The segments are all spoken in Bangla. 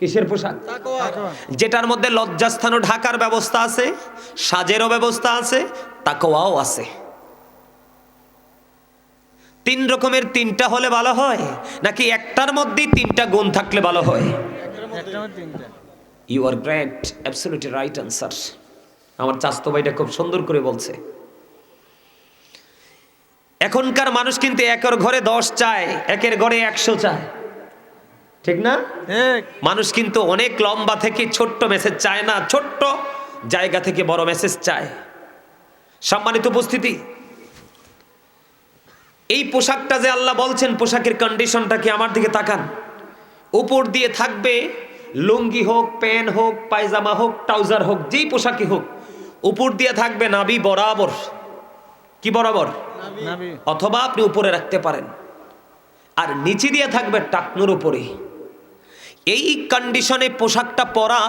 কিসের পোশাক? যেটার মধ্যে লজ্জাস্থান ও ঢাকার ব্যবস্থা আছে, সাজেরও ব্যবস্থা আছে, তাকওয়াও আছে। তিন রকমের তিনটা হলে ভালো হয়, নাকি একটার মধ্যেই তিনটা গুণ থাকলে ভালো হয়? You are great absolutely right answer আমার চাস্তো ভাইটা খুব সুন্দর করে বলছে। এখনকার মানুষ কিন্তু একের ঘরে দশ চায়, একের ঘরে একশো চায়। ঠিক না? মানুষ কিন্তু অনেক লম্বা থেকে ছোট্ট মেসেজ চায় না ছোট্ট জায়গা থেকে বড় মেসেজ চায়। সম্মানিত উপস্থিতি এই পোশাকটা যে আল্লাহ বলছেন পোশাকের কন্ডিশনটা কি আমার দিকে তাকান? উপর দিয়ে থাকবে লুঙ্গি হোক প্যান্ট হোক পায়জামা হোক ট্রাউজার হোক যেই পোশাকই হোক উপর দিয়ে থাকবে নাবি বরাবর। কি বরাবর? অথবা আপনি উপরে রাখতে পারেন। আর নিচে দিয়ে থাকবে টাকনুর উপরে এই কন্ডিশনে পোশাকটা পরা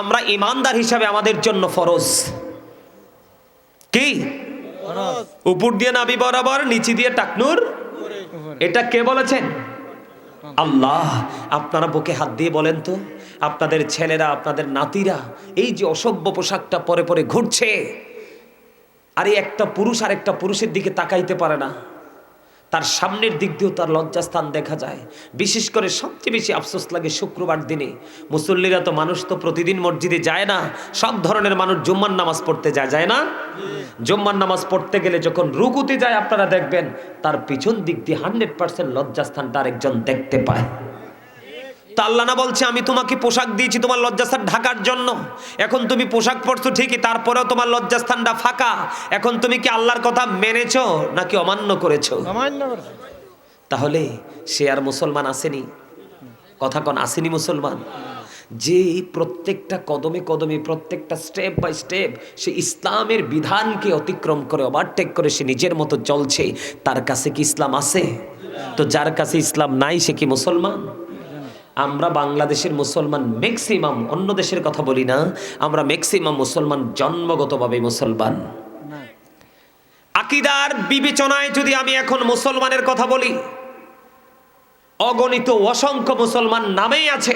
আমরা ইমানদার হিসাবে আমাদের জন্য ফরজ। কি? উপর দিয়ে নাবি বরাবর নিচে দিয়ে টাকনুর। এটা কে বলেছেন? আল্লাহ। আপনারা বুকে হাত দিয়ে বলেন তো আপনাদের ছেলেরা আপনাদের নাতিরা এই যে অসভ্য পোশাকটা পরে পরে ঘুরছে আরে একটা পুরুষ আর একটা পুরুষের দিকে তাকাইতে পারে না। তার সামনের দিক দিয়েও তার লজ্জাস্থান দেখা যায়। বিশেষ করে সবচেয়ে বেশি আফসোস লাগে শুক্রবার দিনে। মুসল্লিরা তো মানুষ তো প্রতিদিন মসজিদে যায় না, সব ধরনের মানুষ জুম্মার নামাজ পড়তে যায় যায় না? জুম্মার নামাজ পড়তে গেলে যখন রুকুতে যায় আপনারা দেখবেন, তার পিছন দিক দিয়ে হান্ড্রেড পার্সেন্ট লজ্জাস্থানটা আরেকজন দেখতে পায়। তা আল্লাহ না বলছে আমি তোমাকে পোশাক দিয়েছি তোমার লজ্জাস্থান ঢাকার জন্য। এখন তুমি পোশাক পরছো ঠিকই তারপরেও তোমার লজ্জাস্থানটা ফাঁকা। এখন তুমি কি আল্লাহর কথা মেনেছো নাকি অমান্য করেছ? তাহলে সে আর মুসলমান আসেনি। কথা কন আসেনি মুসলমান? যে প্রত্যেকটা কদমে কদমে প্রত্যেকটা স্টেপ বাই স্টেপ সে ইসলামের বিধানকে অতিক্রম করে ওভারটেক করে সে নিজের মতো চলছে। তার কাছে কি ইসলাম আছে? তো যার কাছে ইসলাম নাই সে কি মুসলমান? আমরা বাংলাদেশের মুসলমান ম্যাক্সিমাম অন্য দেশের কথা বলি না, আমরা ম্যাক্সিমাম মুসলমান জন্মগতভাবে মুসলমান। আকিদার বিবেচনায় যদি আমি এখন মুসলমানের কথা বলি, অগণিত অসংখ্য মুসলমান নামেই আছে,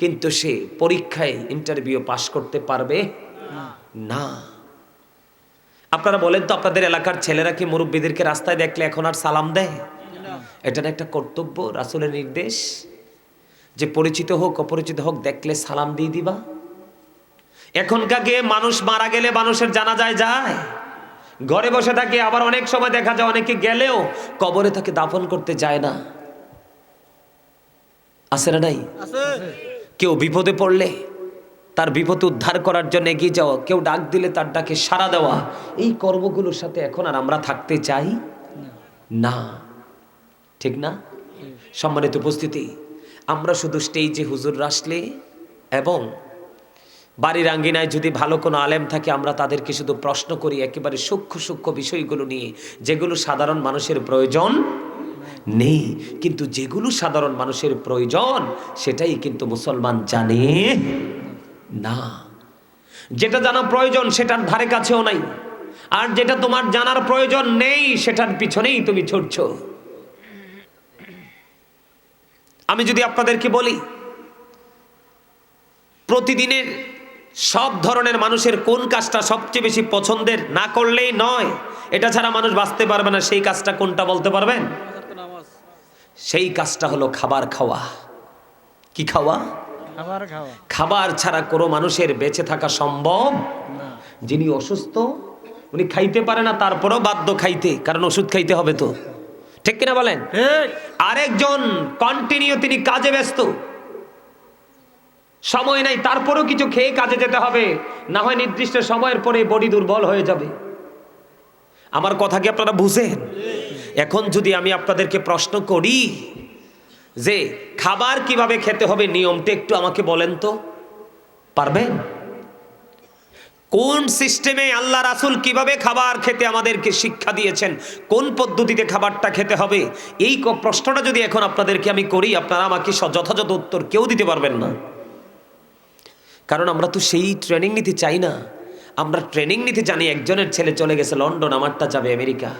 কিন্তু সে পরীক্ষায় ইন্টারভিউ পাশ করতে পারবে? না। আপনারা বলেন তো, আপনাদের এলাকার ছেলেরা কি মুরব্বীদেরকে রাস্তায় দেখলে এখন আর সালাম দেয়? এটা একটা কর্তব্য, রাসুলের নির্দেশ। যে পরিচিত হোক অপরিচিত হোক দেখলে সালাম দিয়ে দিবা। এখনকাকে মানুষ মারা গেলে মানুষের জানা যায়। যায় ঘরে বসে থাকে আবার অনেক সময় দেখা যায় অনেকে গেলেও কবরে তাকে দাফন করতে যায় না। আছে না নাই? কেউ বিপদে পড়লে তার বিপদ উদ্ধার করার জন্য এগিয়ে যাওয়া কেউ ডাক দিলে তার ডাকে সাড়া দেওয়া এই কর্মগুলোর সাথে এখন আর আমরা থাকতে চাই না। ঠিক না? সম্মানিত উপস্থিতি আমরা শুধু স্টেজে হুজুর আসলে এবং বাড়ির আঙ্গিনায় যদি ভালো কোনো আলেম থাকে, আমরা তাদেরকে শুধু প্রশ্ন করি একেবারে সূক্ষ্ম সূক্ষ্ম বিষয়গুলো নিয়ে। যেগুলো সাধারণ মানুষের প্রয়োজন নেই। কিন্তু যেগুলো সাধারণ মানুষের প্রয়োজন, সেটাই কিন্তু মুসলমান জানে না। যেটা জানা প্রয়োজন, সেটার ধারে কাছেও নাই। আর যেটা তোমার জানার প্রয়োজন নেই, সেটার পিছনেই তুমি ছুটছো। আমি যদি আপনাদেরকে বলি প্রতিদিনের সব ধরনের মানুষের কোন কাজটা সবচেয়ে বেশি পছন্দের না করলেই নয় এটা ছাড়া মানুষ বাঁচতে পারবে না সেই কাজটা কোনটা বলতে পারবেন? সেই কাজটা হলো খাবার খাওয়া। কি খাওয়া? খাবার ছাড়া কোনো মানুষের বেঁচে থাকা সম্ভব যিনি অসুস্থ উনি খাইতে পারে না তারপরেও বাধ্য খাইতে কারণ ওষুধ খাইতে হবে তো। ঠিক কিনা বলেন? আরেকজন কন্টিনিউ তিনি কাজে ব্যস্ত। সময় নাই তারপরেও কিছু খেয়ে কাজে যেতে হবে। না হয় নির্দিষ্ট সময়ের পরে বডি দুর্বল হয়ে যাবে। আমার কথা কি আপনারা বুঝেন? এখন যদি আমি আপনাদেরকে প্রশ্ন করি যে খাবার কীভাবে খেতে হবে নিয়মটা একটু আমাকে বলেন তো। পারবেন? কোন সিস্টেমে আল্লাহ রাসুল কীভাবে খাবার খেতে আমাদেরকে শিক্ষা দিয়েছেন? কোন পদ্ধতিতে খাবারটা খেতে হবে? এই প্রশ্নটা যদি এখন আপনাদেরকে আমি করি, আপনারা আমাকে যথাযথ উত্তর কেউ দিতে পারবেন না। কারণ আমরা তো সেই ট্রেনিং নিতে চাই না। আমরা ট্রেনিং নিতে জানি একজনের ছেলে চলে গেছে, লন্ডন, আমারটা যাবে আমেরিকা।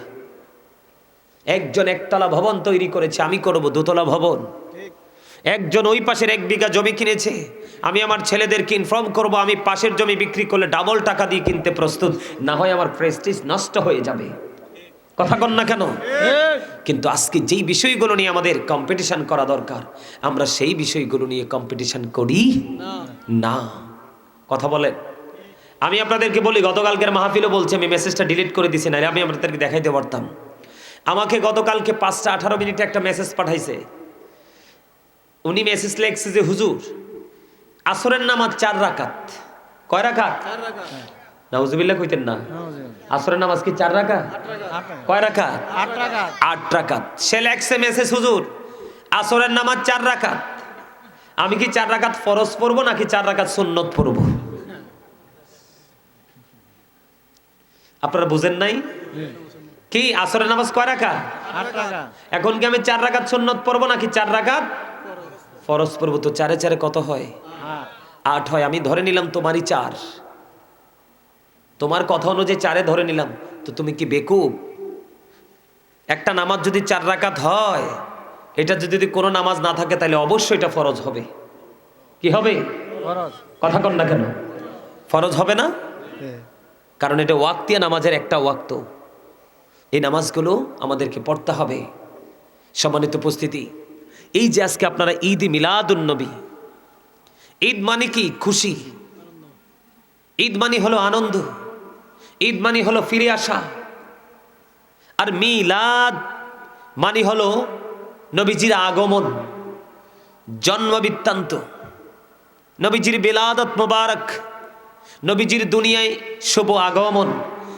একজন একতলা ভবন তৈরি করেছে, আমি করব দোতলা ভবন। একজন ওই পাশের এক বিঘা জমি কিনেছে। আমি আমার ছেলেদেরকে ইনফর্ম করব আমি পাশের জমি বিক্রি করলে ডাবল টাকা দিয়ে কিনতে প্রস্তুত না হয় আমার প্রেস্টিজ নষ্ট হয়ে যাবে। কথা কন না কেন? কিন্তু আজকে যেই বিষয়গুলো নিয়ে আমাদের কম্পিটিশন করা দরকার আমরা সেই বিষয়গুলো নিয়ে কম্পিটিশন করি? না। কথা বলেন। আমি আপনাদেরকে বলি গতকালকের মাহফিলও বলছি আমি মেসেজটা ডিলিট করে দিছি না আমি আপনাদেরকে দেখাইতে পারতাম। আমাকে গতকালকে পাঁচটা আঠারো মিনিটে একটা মেসেজ পাঠাইছে। উনি মেসেজ লেখছে যে হুজুর আসরের নামাজ চার রাকাত। কয় রাকাত? নাউজুবিল্লাহ কইতেন না। আসরের নামাজ কি চার রাকাত? কয় রাকাত? আট রাকাত। সে লেখছে মেসেজ হুজুর আসরের নামাজ চার রাকাত। আমি কি চার রাকাত ফরজ পড়ব নাকি চার রাকাত সুন্নত পড়ব? আপনারা বুঝেন নাই? কি আসরের নামাজ কয় রাকাত? আট টাকা এখন কি আমি চার রাকাত সুন্নত পড়ব নাকি চার রাকাত? ফরজ পড়ব তো চারে চারে কত হয়? হ্যাঁ। আট হয়। আমি ধরে নিলাম তোমারই চার। তোমার কথা অনুযায়ী চারে ধরে নিলাম। তো তুমি কি বেকুব? একটা নামাজ যদি চার রাকাত হয় এটা যদি যদি কোনো নামাজ না থাকে তাহলে অবশ্যই এটা ফরজ হবে। কি হবে? কথা কন না কেন? ফরজ হবে না? কারণ এটা ওয়াক্তিয়া নামাজের একটা ওয়াক্ত। এই নামাজগুলো আমাদেরকে পড়তে হবে। সম্মানিত উপস্থিতি এই যে আজকে আপনারা ঈদ মিলাদ মিলাদুন্নবী ঈদ মানে কি? খুশি। ঈদ মানে হলো আনন্দ। ঈদ মানে হলো ফিরে আসা। আর মিলাদ মানে হলো নবীজির আগমন জন্ম বৃত্তান্ত নবীজির বেলাদত মোবারক নবীজির দুনিয়ায় শুভ আগমন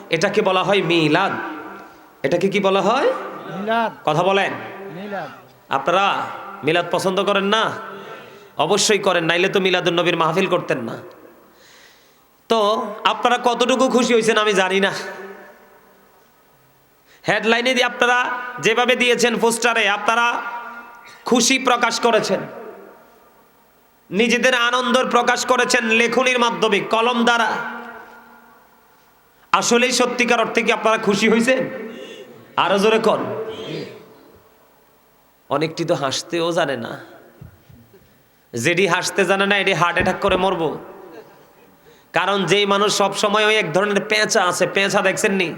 এটাকে বলা হয় মিলাদ। এটাকে কি বলা হয়? কথা বলেন। আপনারা মিলাদ পছন্দ করেন না? অবশ্যই করেন, নাইলে তো মিলাদুল নবীর মাহফিল করতেন না। তো আপনারা কতটুকু খুশি হয়েছেন আমি জানি না। হেডলাইনে দিয়ে আপনারা যেভাবে দিয়েছেন পোস্টারে, আপনারা খুশি প্রকাশ করেছেন। নিজেদের আনন্দ প্রকাশ করেছেন লেখনির মাধ্যমে, কলম দ্বারা। আসলেই সত্যিকার অর্থে কি আপনারা খুশি হয়েছেন? আরও জোরে কন। অনেকটি তো হাসতেও জানে না। যেটি হাসতে জানে না এটি হার্ট অ্যাটাক করে মরবো। কারণ যেই মানুষ সব সময় ওই এক ধরনের পেঁচা আছে, পেঁচা দেখছেন নি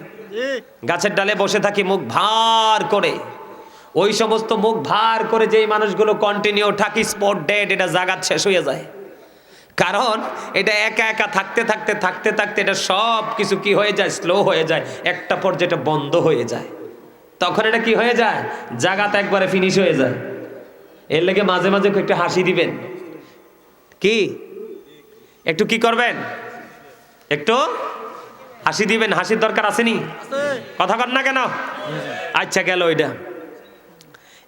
গাছের ডালে বসে থাকি, মুখ ভার করে। ওই সমস্ত মুখ ভার করে যেই মানুষগুলো কন্টিনিউ থাকি স্পট ডেট এটা জাগাত শেষ হয়ে যায়। কারণ এটা একা একা থাকতে থাকতে থাকতে থাকতে এটা সব কিছু কি হয়ে যায় স্লো হয়ে যায়, একটা পর্যায়ে এটা বন্ধ হয়ে যায়। তখন এটা কি হয়ে যায়? জাগাত একবারে ফিনিশ হয়ে যায়। এর লেগে মাঝে মাঝে একটু হাসি দিবেন। কি? একটু কি করবেন? একটু হাসি দিবেন। হাসির দরকার আসেনি কথা কর না কেন? আচ্ছা গেল ওইটা।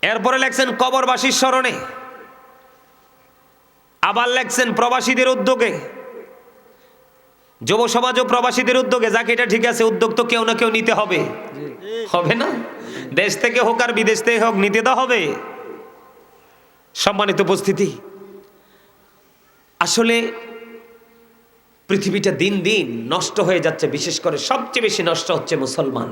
এরপরে লেখছেন কবরবাসীর স্মরণে। আবার লেখছেন প্রবাসীদের উদ্যোগে। যুব সমাজ ও প্রবাসীদের উদ্যোগে, যাকে এটা ঠিক আছে, উদ্যোগ তো কেউ না কেউ নিতে হবে। হবে না? দেশ থেকে হোক আর বিদেশ থেকে হোক, নিতে তো হবে। সম্মানিত উপস্থিতি, আসলে পৃথিবীটা দিন দিন নষ্ট হয়ে যাচ্ছে, বিশেষ করে সবচেয়ে বেশি নষ্ট হচ্ছে মুসলমান।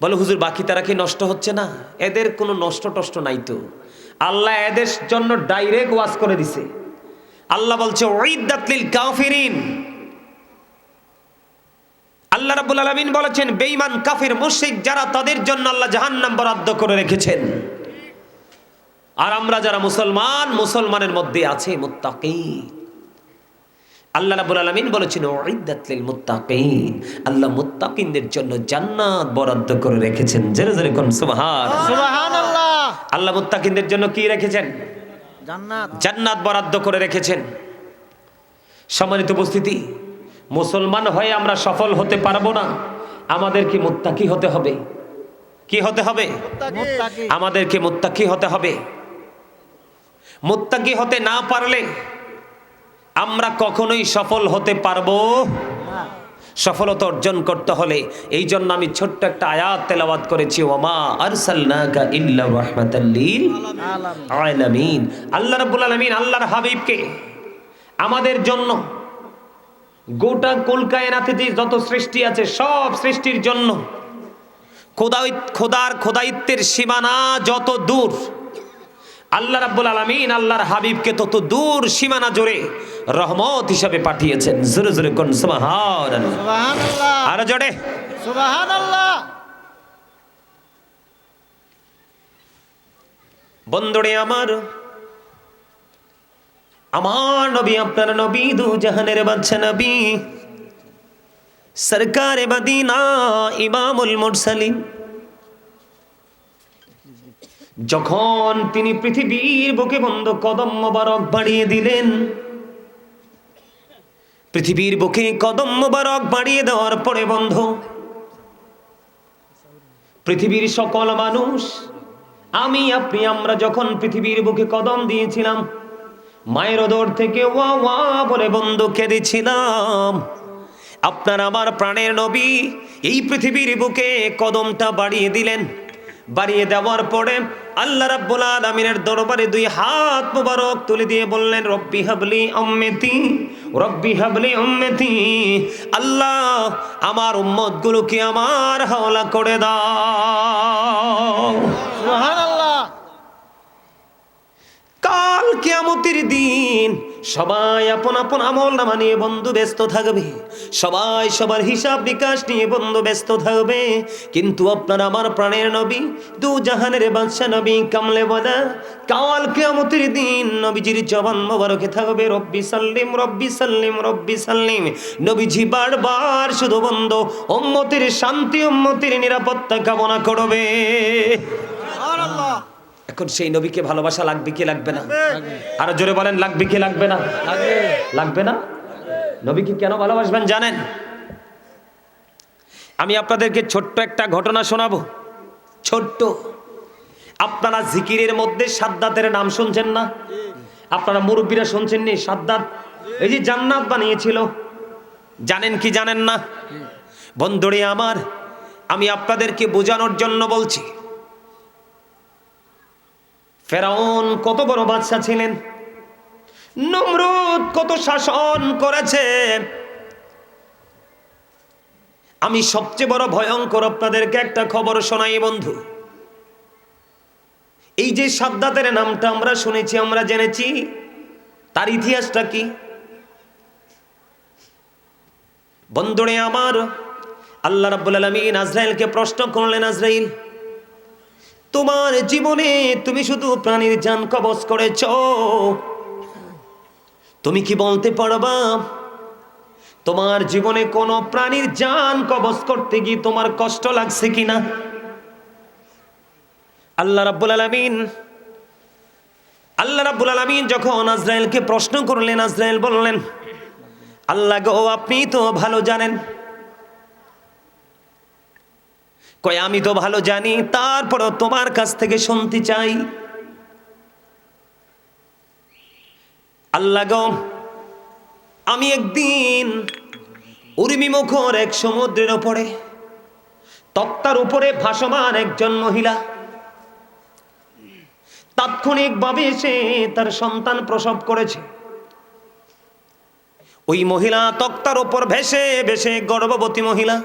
বলো, হুজুর, বাকি তারা কি নষ্ট হচ্ছে না? এদের কোনো নষ্ট টষ্ট নাই তো। আল্লাহ এদের জন্য ডাইরেক্ট ওয়াজ করে দিছে। আল্লাহ বলছে ওইদাতলিল কাফিরিন। আল্লাহ রাব্বুল আলামিন বলেছেন বেঈমান কাফির মুশরিক যারা তাদের জন্য আল্লাহ জাহান্নাম বরাদ্দ করে রেখেছেন। আর আমরা যারা মুসলমান মুসলমানের মধ্যে আছে মুত্তাকি আল্লাহ রাব্বুল আলামিন বলেছেন উইদ্দাত লিল মুত্তাকিন। আল্লাহ মুত্তাকিনদের জন্য জান্নাত বরাদ্দ করে রেখেছেন। জোরে জোরে কোন সুবহান। সুবহানাল্লাহ। আল্লাহ মুত্তাকিনদের জন্য কি রেখেছেন? জান্নাত। বরাদ্দ করে রেখেছেন। সম্মানিত উপস্থিতি মুসলমান হয়ে আমরা সফল হতে পারব না। আমাদেরকে মুত্তাকি হতে হবে? কি হতে হবে? মুত্তাকি। আমাদেরকে মুত্তাকি হতে হবে? মুত্তাকি হতে না পারলে আমরা কখনোই সফল হতে পারব সফলতা অর্জন করতে হলে এই জন্য আমি ছোট্ট একটা আয়াত তেলাবাদ করেছি, ওমা আরসালনাকা ইল্লা রাহমাতাল লিল আলামিন। আল্লাহ রাব্বুল আলামিন আল্লাহর হাবিবকে আমাদের জন্য গোটা কলকায়নাতে যে যত সৃষ্টি আছে, সব সৃষ্টির জন্য খোদাই, খোদার খোদাইত্বের সীমানা যত দূর আল্লাহ রাব্বুল আলামিন আল্লাহর হাবিবকে তত দূর সীমানা জোরে রহমত হিসাবে পাঠিয়েছেন। জোরে জোরে কোন সুবহানাল্লাহ। সুবহানাল্লাহ। আর জোরে। সুবহানাল্লাহ। বন্ধুরে আমার আমার নবী আপনার নবী দু জাহানের বাচ্চা নবী সরকারে মদিনা ইমামুল মুরসালিন যখন তিনি পৃথিবীর বুকে বন্ধ কদম মোবারক বাড়িয়ে দিলেন, পৃথিবীর বুকে কদম মোবারক বাড়িয়ে দেওয়ার পরে বন্ধ, পৃথিবীর সকল মানুষ, আমি, আপনি, আমরা যখন পৃথিবীর বুকে কদম দিয়েছিলাম, মায়ের ওদর থেকে ওয়া ওয়া বলে বন্ধ কেঁদেছিলাম, আপনার আমার প্রাণের নবী এই পৃথিবীর বুকে কদমটা বাড়িয়ে দিলেন। বাড়িয়ে দেওয়ার পরে আল্লাহ রাব্বুল আলামিনের দরবারে দুই হাত মুবারক তুলে দিয়ে বললেন রব্বি হাবলি উম্মতি রব্বি হাবলি উম্মতি আল্লাহ আমার উম্মতগুলোকে আমার হাওলা করে দাও। সুবহানাল্লাহ। কাল কিয়ামতের দিন সবাই আপন আপন আমল নামা নিয়ে বন্ধু ব্যস্ত থাকবে। সবাই সবার হিসাব বিকাশ নিয়ে বন্ধু ব্যস্ত থাকবে। কিন্তু আপনার আমার প্রাণের নবী, দু জাহানের বাদশা নবী কামলে বদা, কাল কিয়ামতের দিন নবীজির জবান মোবারকে থাকবে, রব্বি সাল্লিম রব্বি সাল্লিম রব্বি সাল্লিম। নবীজি বারবার শুধু বন্ধ, উম্মতের শান্তি, উম্মতের নিরাপত্তা কামনা করবে। এখন সেই নবীকে ভালোবাসা লাগবে কি লাগবে না? আরও জোরে বলেন লাগবে কি লাগবে না? লাগবে। লাগবে না? নবীকে কেন ভালোবাসবেন জানেন? আমি আপনাদেরকে ছোট্ট একটা ঘটনা শোনাবো। ছোট্ট। আপনারা জিকিরের মধ্যে সাদ্দাতের নাম শুনছেন না? আপনারা মুরব্বীরা শুনছেন নি সাদ্দাত? এই যে জান্নাত বানিয়েছিল। জানেন কি জানেন না? বন্ধুরে আমার আমি আপনাদেরকে বোঝানোর জন্য বলছি। ফেরাউন কত বড় বাদশাহ ছিলেন? নমরুদ কত শাসন করেছে আমি সবচেয়ে বড় ভয়ঙ্কর আপনাদেরকে একটা খবর শোনাই, বন্ধু। এই যে সাদ্দাতের নামটা আমরা শুনেছি, আমরা জেনেছি, তার ইতিহাসটা কি? বন্ধুরে আমার, আল্লাহ রাব্বুল আলামিন আজরাইলকে প্রশ্ন করলেন, আজরাইল তোমার জীবনে তুমি শুধু প্রাণীর জান কবজ করেছ। তুমি কি বলতে পারবা? তোমার জীবনে কোনো প্রাণীর জান কবজ করতে গিয়ে তোমার কষ্ট লাগছে কিনা? আল্লাহ রাব্বুল আলামিন, আল্লাহ রাব্বুল আলামিন যখন আজরাইলকে প্রশ্ন করলেন, আজরাইল বললেন, আল্লাহ গো, আপনি তো ভালো জানেন কয়, আমি তো ভালো জানি, তারপরও তোমার কাছ থেকে শুনতে চাই। আল্লাহ গো, আমি একদিন উর্মি মুখর এক সমুদ্রের ওপরে, তক্তার উপরে ভাসমান একজন মহিলা, তাৎক্ষণিকভাবে এসে তার সন্তান প্রসব করেছে। ওই মহিলা তক্তার ওপর ভেসে ভেসে গর্ভবতী মহিলা